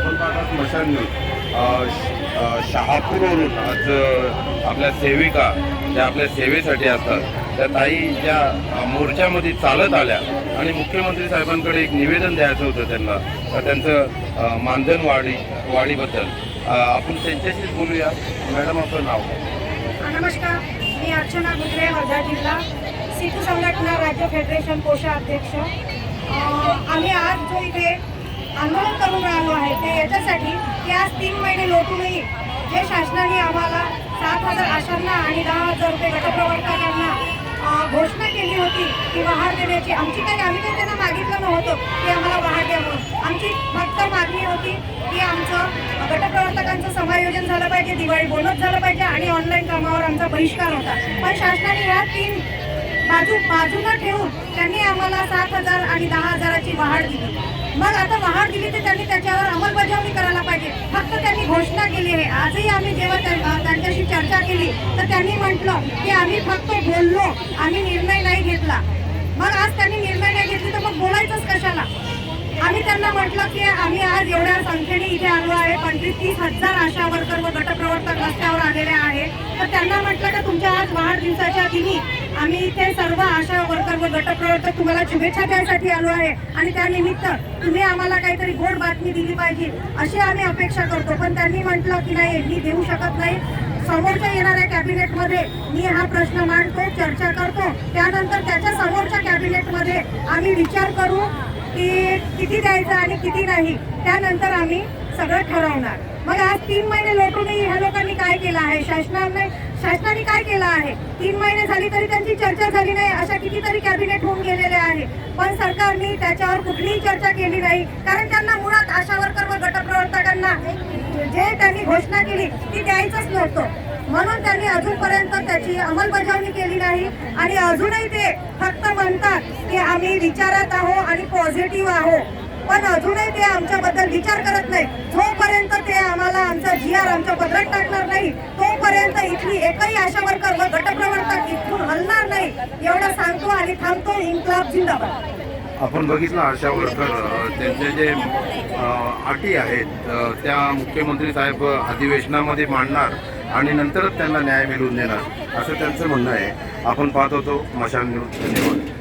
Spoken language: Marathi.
आपण पाहता स्मशान शहापूरवरून आज आपल्या सेविका ज्या आपल्या सेवेसाठी असतात. त्या ताई ज्या मोर्चामध्ये चालत आल्या आणि मुख्यमंत्री साहेबांकडे एक निवेदन द्यायचं होतं त्यांना त्यांचं मानधन वाढी वाढीबद्दल. आपण त्यांच्याशीच बोलूया. मॅडम आपलं नाव? नमस्कार. मी अर्चना गुजरे वर्धा जिल्हा. सिटू संघटना राज्य फेडरेशन कोशा अध्यक्ष आम्ही आज जो इथे आंदोलन करून राहिलो आहे ते याच्यासाठी की आज तीन महिने लोटूनही जे शासनाने आम्हाला सात हजार आशांना आणि दहा हजार रुपये गटप्रवर्तकांना घोषणा केली होती की वहार देण्याची. आमची काही आम्ही काही त्यांना मागितलं नव्हतं की आम्हाला वहार द्या म्हणून. आमची फक्त मागणी होती की आमचं गटप्रवर्तकांचं समायोजन झालं पाहिजे दिवाळी बोनस झालं पाहिजे आणि ऑनलाईन कामावर आमचा बहिष्कार होता. पण शासनाने ह्या तीन बाजू बाजूला ठेवून त्यांनी आम्हाला सात हजार आणि दहा हजाराची वाढ दिली. मग आता वाढ दिली तर त्यांनी त्याच्यावर अंमलबजावणी चर्चा केली आहे. आजही आम्ही जेव्हा त्यांच्याशी चर्चा केली तर त्यांनी म्हटलं की आम्ही फक्त बोललो आम्ही निर्णय नाही घेतला. मग आज त्यांनी निर्णय नाही घेतली तर मग बोलायचंच कशाला? आम्ही त्यांना म्हटलं की आम्ही आज एवढ्या संख्येने इथे आलो आहे पंचवीस तीस हजार आशा वर्कर व गटप्रवर्तक रस्त्यावर आलेले आहे. तर त्यांना म्हटलं का तुमच्या आज वाढदिवसाच्या दिनी आम्ही इथे सर्व आशा वर्कर व गटप्रवर्तक तुम्हाला शुभेच्छा द्यायसाठी आलो आहे. आणि त्यानिमित्त तुम्ही आम्हाला काहीतरी गोड बातमी दिली पाहिजे अशी आम्ही अपेक्षा करतो. पण त्यांनी म्हटलं की नाही मी देऊ शकत नाही. समोरच्या येणाऱ्या कॅबिनेटमध्ये मी हा प्रश्न मांडतो चर्चा करतो. त्यानंतर त्याच्या समोरच्या कॅबिनेटमध्ये आम्ही विचार करू की किती द्यायचं आणि किती नाही. त्यानंतर आम्ही सगळं ठरवणार. मग आज तीन महिने लोटूनही ह्या लोकांनी काय केलं आहे? शासनाने शासनाने काय केलं आहे? तीन महिने झाली तरी त्यांची चर्चा झाली नाही अशा कितीतरी कॅबिनेट होऊन गेलेले आहे. पण सरकारने त्याच्यावर कुठलीही चर्चा केली नाही. कारण त्यांना मुळात आशा वर्कर व गटप्रवर्तकांना जे त्यांनी घोषणा केली ती द्यायचंच नव्हतं. म्हणून त्यांनी अजूनपर्यंत त्याची अंमलबजावणी केली नाही. आणि अजूनही ते फक्त म्हणतात की आम्ही विचारात आहो आणि पॉझिटिव्ह आहो पण अजूनही ते आमच्याबद्दल विचार करत नाही जोपर्यंत ते आम्हाला आमचा जी आर आमच्या पदरात टाकणार नाही तोपर्यंत इथली एकही आशा वर्कर व गटप्रवर्तक इथून हलणार नाही एवढं सांगतो आणि थांबतो इन्कलाब जिंदाबाद. आपण बघितलं आशा वर्कर त्यांचे जे अटी आहेत त्या मुख्यमंत्री साहेब अधिवेशनामध्ये मांडणार आणि नंतरच त्यांना न्याय मिळवून देणार असं त्यांचं म्हणणं आहे. आपण पाहत होतो मशान न्यूज धन्यवाद.